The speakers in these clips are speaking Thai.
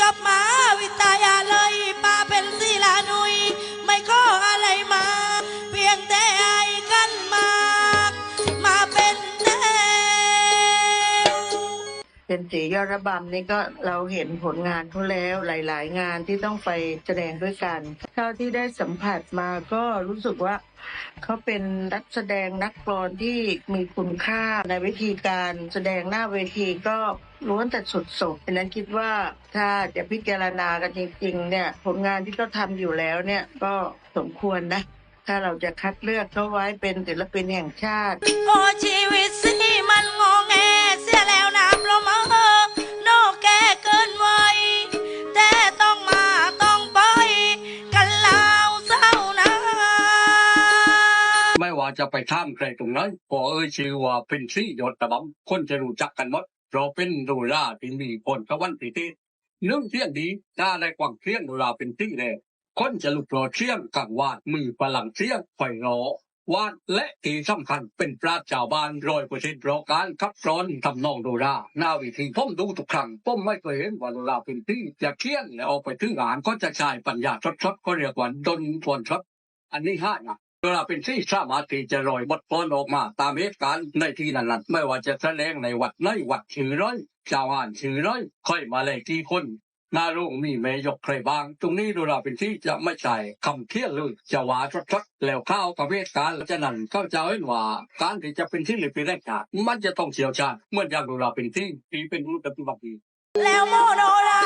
จบมา เป็นสียอดระบำนี่ก็เราเห็นผลงานเขาแล้วหลาย ๆ งานที่ต้องไปแสดงด้วยกันเท่าที่ได้สัมผัสมาก็รู้สึกว่าเขาเป็นนักแสดงนักกลอนที่มีคุณค่าในวิธีการแสดงหน้าเวทีก็ล้วนแต่สดๆดังนั้นคิดว่าถ้าจะพิจารณากันจริง ๆ เนี่ย ผลงานที่เขาทำอยู่แล้วเนี่ยก็สมควรนะ ถ้าเราจะคัดเลือกเขาไว้เป็นศิลปินแห่งชาติ โอชีวิตสิมัน ใครตรงนั้นก็เอ่ยชื่อว่าเป็นซี่ยอดตะบัมคนจะรู้จักกันหมดเราเป็นโดราที่มีผลกวันติเทศเรื่องเที่ยงดีถ้าได้กวางเที่ยงโดราเป็นที่แน่คนจะลุกรอเที่ยงกลางวานมือพลังเที่ยงไฟรอวานและที่สำคัญเป็นปราชญ์ชาวบ้านร้อยเปอร์เซ็นต์รอการขับร้อนทำนองโดราหน้าวิธีผมดูทุกครั้งผมไม่เคยเห็นว่าโดราเป็นที่จะเที่ยงแล้วออกไปถึงงานก็จะใช้ปัญญาชดๆก็เรียกว่าดนทวนชดอันนี้ห้านะ เวลาเป็นที่สามารถที่จะลอยบทกลอออกมา ตามเหตุการณ์ในที่นั้นๆไม่ว่าจะแสดงในวัดในวัดชื่อร้อยชาวอ่านชื่อร้อยค่อยมาเลยที่คนหน้าโรงมีแม่ยกใครบ้าง ตรงนี้ดูเราเป็นที่จะไม่ใช่คำเที่ยนเลยจะว่าชดๆแล้วข้ากับเหตุการจะนั้นเข้าใจเห็นว่าการที่จะเป็นที่หรือเป็นแรกขาดมันจะต้องเชี่ยวชาญเมื่ออย่างดูเราเป็นที่ที่เป็นรูปปฏิบัติดีแล้วโมโนรา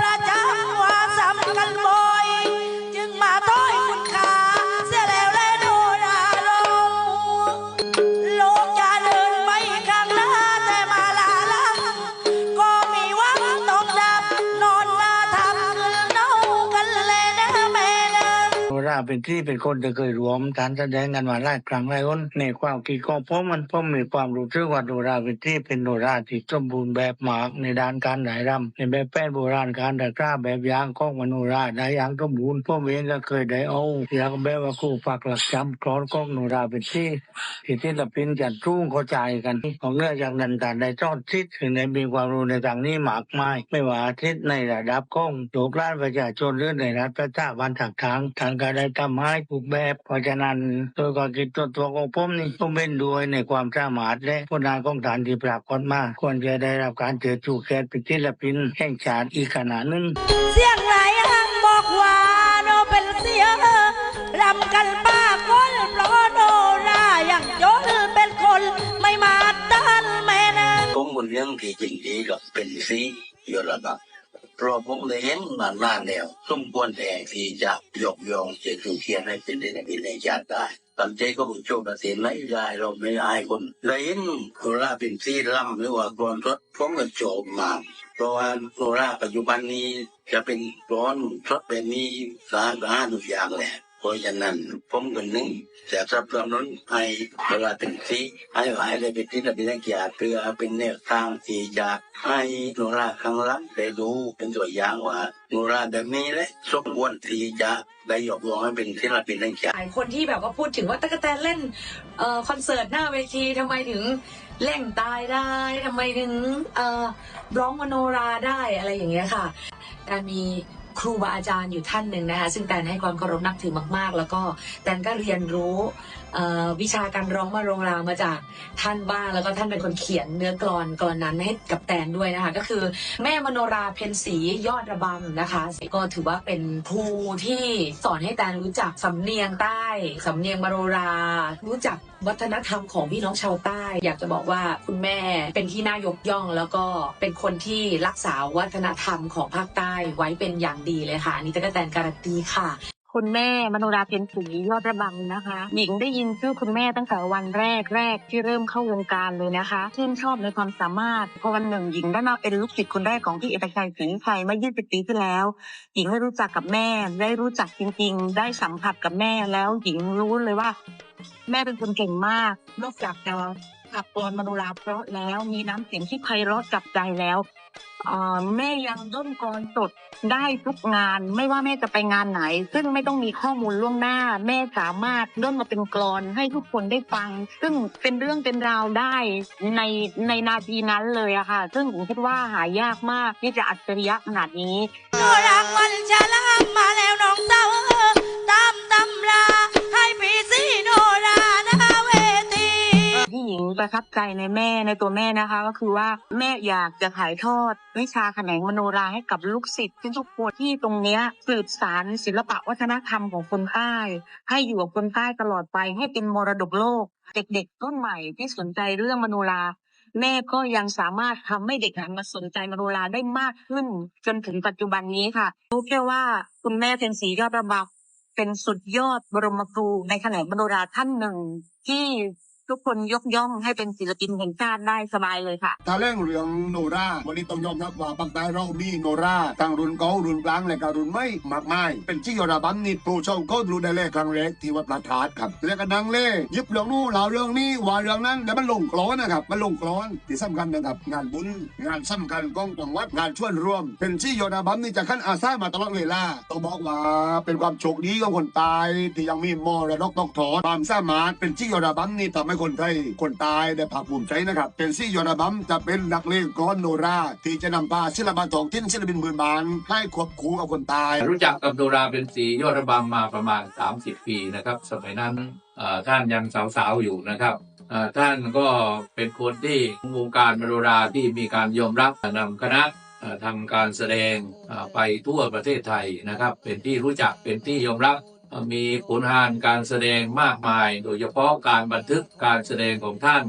ประจำว่าสำคัญบ่อ เป็นที่เป็นคนที่เคยรวมการแสดงกันมาหลายครั้งหลายคนในความคิดของผมมันผมมีความรู้สึกว่าโนราเป็นที่เป็นโนราที่สมบูรณ์แบบมากในด้านการไหนรำในแบบแป้นโบราณการดักร้าแบบยางของมโนราได้ยางสมบูรณ์ผมเองก็เคยได้เอาอยางแบบว่าครูฝากหลักจำกรอนของโนราเป็นที่ที่ศิลปินจะรุ่งเข้าใจกันของเนื่องจากนั้นการได้จอดทิศถึงได้มีความรู้ในทางนี้มากมายไม่ว่าทิศในระดับของโลกล้านประชาชนหรือในรัฐประชาบันทางทางทางการได้ทำให้ถูกแบบ เพราะฉะนั้นโดยความคิดตัวตัวของผมนี่ผมเป็นด้วยในความสามารถและผลงานของฐานที่ปรากฏมาควรจะได้รับการเชิดชูแก่เป็นศิลปินแห่งชาติอีกขนาดหนึงเสียงไหลหังบอกว่าโนเป็นเสียงรำกันป้าคนเพราะโนราอย่างยนเป็นคนไม่มาต้านแม่นะผมคนเลี้ยงที่จริงดีกับเป็นสียอดระดับเพ ราผมเลี้ยงนมานานแล้วสมควรแต่ที่จะยกยองเจตุเทียนให้เป็นได้ในในชาติได้ตอนใจก็บุญโชคตัดสินไล่ยายเราไม่อายคนเลี้ยงโคราเป็นซีล่ำหรือว่ากรอนรถผมก็โจมมาเพราะว่าโคราปัจจุบันนี้จะเป็นกรอนรถเป็นนี้สาธารณทุกอย่างแหละ เพราะฉะนั้นผมก็นึงจะสนับสนุนให้เวลาเป็นสีให้หลายได้เป็นที่ระเบียบเกียรติเพื่อเป็นแนวทางที่จะให้โนราข้างหลังได้ดูเป็นตัวอย่างว่าโนราแบบนี้แหละสมควรที่จะได้ยกย่องให้เป็นที่ระเบียบเกียรติหลายคนที่แบบว่าพูดถึงว่าตะกแตนเล่นเอ่อคอนเสิร์ตหน้าเวทีทำไมถึงเล่งตายได้ทำไมถึงเอ่อร้องมโนราได้อะไรอย่างเงี้ยค่ะแต่มี ครูบาอาจารย์อยู่ท่านหนึ่งนะคะซึ่งแตนให้ความเคารพนับถือมากๆ แล้วก็แตนก็เรียนรู้วิชาการร้องมาโนรามาจากท่านบ้างแล้วก็ท่านเป็นคนเขียนเนื้อกลอนกลอนนั้นให้กับแตนด้วยนะคะก็คือแม่มโนราเพนสียอดระบำนะคะ ก็ถือว่าเป็นครูที่สอนให้แตนรู้จักสำเนียงใต้สำเนียงมโนรา รู้จักวัฒนธรรมของพี่น้องชาวใต้ อยากจะบอกว่าคุณแม่เป็นที่น่ายกย่อง แล้วก็เป็นคนที่รักษาวัฒนธรรมของภาคใต้ไว้เป็นอย่างดีเลยค่ะอันนี้ตะกแตนการันตีค่ะคุณแม่มโนราเพ็ญศรียอดระบังนะคะ หญิงได้ยินชื่อคุณแม่ตั้งแต่วันแรกแรกที่เริ่มเข้าวงการเลยนะคะชื่นชอบในความสามารถพอวันหนึ่งหญิงได้มาเป็นลูกศิษย์คนแรกของพี่เอกชัยศรีชัยเมื่อ20ปีที่แล้ว หญิงได้รู้จักกับแม่ได้รู้จักจริง ๆ ได้สัมผัสกับแม่แล้วหญิงรู้เลยว่า แม่เป็นคนเก่งมาก นอกจากจะขับกลอนมโนราเพราะแล้วมีน้ำเสียงที่ไพเราะจับใจแล้วแม่ยังด้นกรสดได้ทุกงาน ไม่ว่าแม่จะไปงานไหน ซึ่งไม่ต้องมีข้อมูลล่วงหน้า แม่สามารถด้นมาเป็นกรอนให้ทุกคนได้ฟัง ซึ่งเป็นเรื่องเป็นราวได้ในในนาทีนั้นเลยอะค่ะ ซึ่งผมคิดว่าหายากมากที่จะอัจฉริยะขนาดนี้รางวัลฉลามมาแล้วน้องสาวเออ ประทับใจในแม่ในตัวแม่นะคะ ก็คือว่าแม่อยากจะถ่ายทอด วิชาแขนงมโนราให้กับลูกศิษย์ทุกคนที่ตรงเนี้ยสืบสารศิลปะวัฒนธรรมของคนใต้ ให้อยู่กับคนใต้ตลอดไปให้เป็นมรดกโลก เด็กๆต้นใหม่ที่สนใจเรื่องมโนราแม่ก็ยังสามารถทำให้เด็กหันมาสนใจมโนราได้มากขึ้น จนถึงปัจจุบันนี้ค่ะ รู้แค่ว่าคุณแม่เพ็ญศรียอดระบับเป็นสุดยอดบรมครูในแขนงมโนราท่านหนึ่งที่ ทุกคนยกย่องให้เป็นศิลปินแห่งชาติได้สบายเลยค่ะ ถ้าเรื่องเรื่องโนราวันนี้ต้องยอมรับว่าบางใต้เรามีโนราทั้งรุ่นเก่ารุ่นกลางและก็รุ่นใหม่มากมาย เป็นที่ยอดบัมนี่ผู้ชมเขาดูได้เลยครั้งแรกที่วัดพระธาตุครับแล้วก็นังเล่ยิบเรื่องนู้นเล่าเรื่องนี้ว่าเรื่องนั้นแล้วมันลงกลอนนะครับมันลงกลอนที่สำคัญนะครับงานบุญงานสำคัญของจังหวัดงานชวนรวม เป็นที่ยอดบัมนี่จะขั้นอาสามาตลอดเวลาต้องบอกว่าเป็นความโชคดีของคนตายที่ยังมีมอรดกตกทอดความสามารถเป็นที่ยอดบัมนี่ทำให้คนไทย คนตายได้ภาคภูมิใจนะครับ เป็นที่ยอดบัมจะเป็นนักเลงกลอนโนรา ที่จะนำพาศิลปะท้องถิ่นศิลปินพื้นบานให้ควบคู่กับคนตาย รู้จักกับโดราเป็นสียอดระบำมมาประมาณ 30 ปีนะครับ สมัยนั้นท่านยังสาวๆอยู่นะครับท่านก็เป็นคนที่วงการมโนราที่มีการยอมรับนำคณะทำการแสดงไปทั่วประเทศไทยนะครับ เป็นที่รู้จักเป็นที่ยอมรับ มีผลงานการแสดงมากมาย โดยเฉพาะการบันทึกการแสดงของท่าน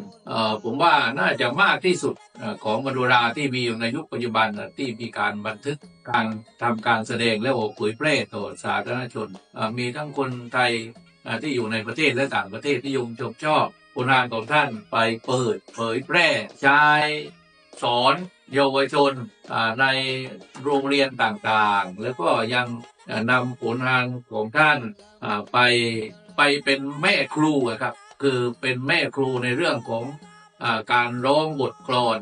ผมว่าน่าจะมากที่สุดของมโนราที่มีอยู่ในยุคปัจจุบันที่มีการบันทึกการทำการแสดงและเผยแพร่ต่อสาธารณชน มีทั้งคนไทยที่อยู่ในประเทศและต่างประเทศที่ยมชมชอบผลงานของท่านไปเปิดเผยแพร่ใช้ สอนเยาวชนในโรงเรียนต่างๆ แล้วก็ยังนำผลงานของท่านไปไปเป็นแม่ครูครับ คือเป็นแม่ครูในเรื่องของอการร้องบทกลอน